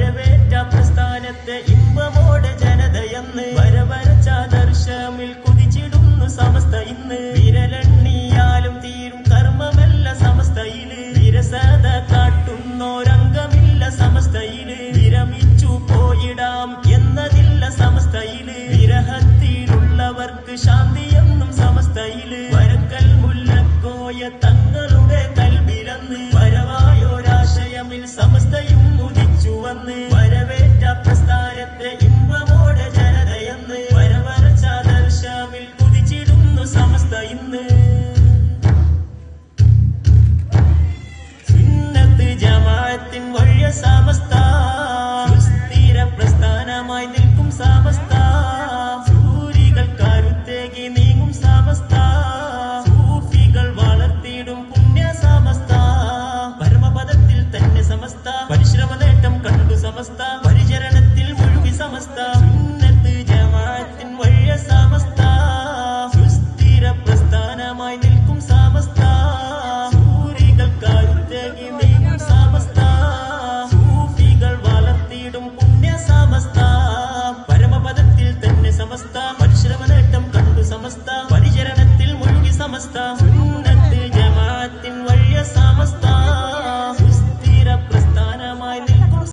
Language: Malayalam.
വരവേറ്റ പ്രസ്ഥാനത്തെ ഇമ്പമോടെ ജനതയെന്ന് വരവരച്ച ദർശമിൽ കുതിച്ചിടുന്നു സമസ്ത ഇന്ന്. വിരലെണ്ണിയാലും തീരും കർമ്മമല്ല സമസ്തയിൽ വിരസത കാട്ടുന്നോരംഗമില്ല സമസ്തയിൽ വിരമിച്ചു പോയിടാം എന്നതില്ല സമസ്തയിൽ വിരഹത്തിലുള്ളവർക്ക് ശാന്തിയെന്നും സമസ്തയിൽ വരക്കൽ മുല്ലക്കോയ തങ്ങളുടെ കൽവിലന്ന്. വരവായൊരാശയമിൽ സമ ഇന്ന് സുന്നത്ത് ജമാഅത്തിൻ വഴിയ സമസ്ത സുസ്ഥിര പ്രസ്ഥാനമായി നിൽക്കും സമസ്ത സൂരികൾ കരുത്തേകി നീങ്ങും സമസ്ത സൂഫികൾ വളർത്തിയിടും പുണ്യ സമസ്ത തന്നെ സമസ്ത പരിശ്രമ കണ്ടു സമസ്ത Stop.